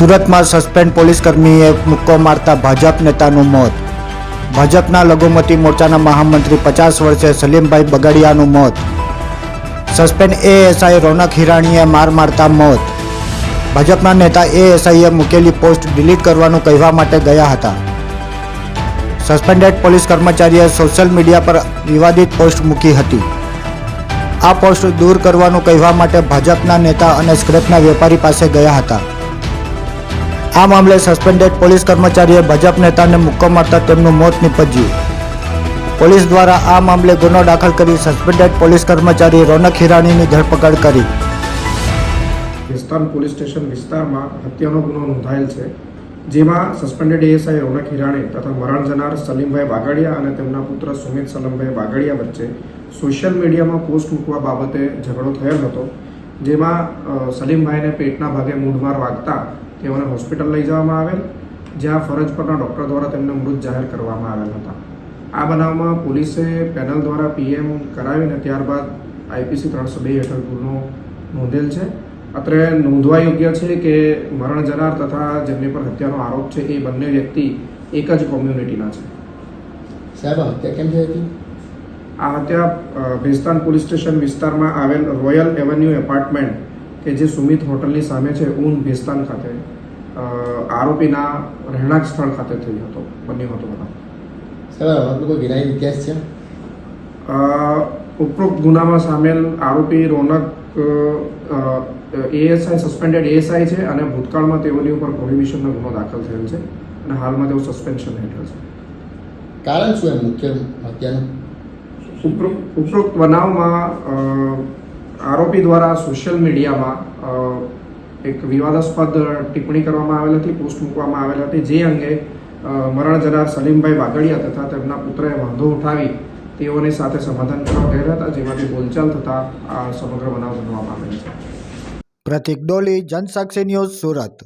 સુરતમાં suspend police કર્મીએ મુક્કો મારતા ભાજપ નેતાનું મોત. ભાજપના લઘુમતી મોરચાના મહામંત્રી પચાસ વર્ષે સલીમભાઈ બગડિયાનું મોત. સસ્પેન્ડ એએસઆઈ રોનક હિરાણીએ માર મારતા મોત. ભાજપના નેતા એએસઆઈએ મૂકેલી પોસ્ટ ડિલીટ કરવાનું કહેવા માટે ગયા હતા. સસ્પેન્ડેડ પોલીસ કર્મચારીએ સોશિયલ મીડિયા પર વિવાદિત પોસ્ટ મૂકી હતી. આ પોસ્ટ દૂર કરવાનું કહેવા માટે ભાજપના નેતા અને સ્ક્રેપના વેપારી પાસે ગયા હતા. આ મામલે સસ્પેન્ડેડ પોલીસ કર્મચારીએ ભાજપ નેતાને મુક્કો મારતા તેમનું મોત નીપજ્યું. પોલીસ દ્વારા આ મામલે ગુનો દાખલ કરી સસ્પેન્ડેડ પોલીસ કર્મચારી રોનક હિરાણીની ધરપકડ કરી. વિસ્તાન પોલીસ સ્ટેશન વિસ્તારમાં હત્યાનો ગુનો નોંધાયેલ છે, જેમાં સસ્પેન્ડેડ એએસઆઈ રોનક હિરાણી તથા મરણ જનાર સલીમભાઈ બાગડિયા અને તેમના પુત્ર સુમિત સલમભાઈ બાગડિયા વચ્ચે સોશિયલ મીડિયામાં પોસ્ટ મૂકવા બાબતે ઝઘડો થયેલ હતો, જેમાં સલીમભાઈને પેટના ભાગે મૂઢમાર વાગતા તેઓને હોસ્પિટલ લઈ જવામાં આવેલ જ્યાં ફરજ પરના ડૉક્ટર દ્વારા તેમને મૃત જાહેર કરવામાં આવેલ હતા. આ બનાવમાં પોલીસે પેનલ દ્વારા પીએમ કરાવીને ત્યારબાદ આઈપીસી ત્રણસો બે હેઠળ ગુનો નોંધેલ છે. અત્રે નોંધવા યોગ્ય છે કે મરણ જનાર તથા જેમની પર હત્યાનો આરોપ છે એ બંને વ્યક્તિ એક જ કોમ્યુનિટીના છે. સાહેબ હત્યા કેમ થઈ હતી? આ હત્યા ભેસ્તાન પોલીસ સ્ટેશન વિસ્તારમાં આવેલ રોયલ એવન્યુ એપાર્ટમેન્ટ કે જે સુમિત હોટલની સામે છે ઊન ભેસ્તાન ખાતે આરોપીના રહેણાંક સ્થળ ખાતે થયો હતો બન્યો હતો બનાવ. સાહેબ આપણો કોઈ ઇતિહાસ છે? ઉપરોક્ત ગુનામાં સામેલ આરોપી રોનક એએસઆઈ સસ્પેન્ડેડ એએસઆઈ છે અને ભૂતકાળમાં તેઓની ઉપર પ્રોહિબિશનનો ગુનો દાખલ થયેલ છે અને હાલમાં તેઓ સસ્પેન્શન હેઠળ છે. કારણ શું એમ? મુખ્ય હત્યાનું ઉપરોક્ત બનાવમાં આરોપી દ્વારા સોશિયલ મીડિયામાં એક વિવાદાસ્પદ ટિપ્પણી કરવામાં આવેલ હતી, પોસ્ટ મૂકવામાં આવેલ હતી, જે અંગે મરણ જનાર સલીમભાઈ વાઘડિયા તથા તેમના પુત્રએ વાંધો ઉઠાવી તેઓની સાથે સમાધાન કરવા ગયા હતા, જેમાંથી બોલચાલ થતા આ સમગ્ર બનાવ બનવામાં આવેલ છે. પ્રતિક ડોલી, જનસાક્ષી ન્યૂઝ સુરત.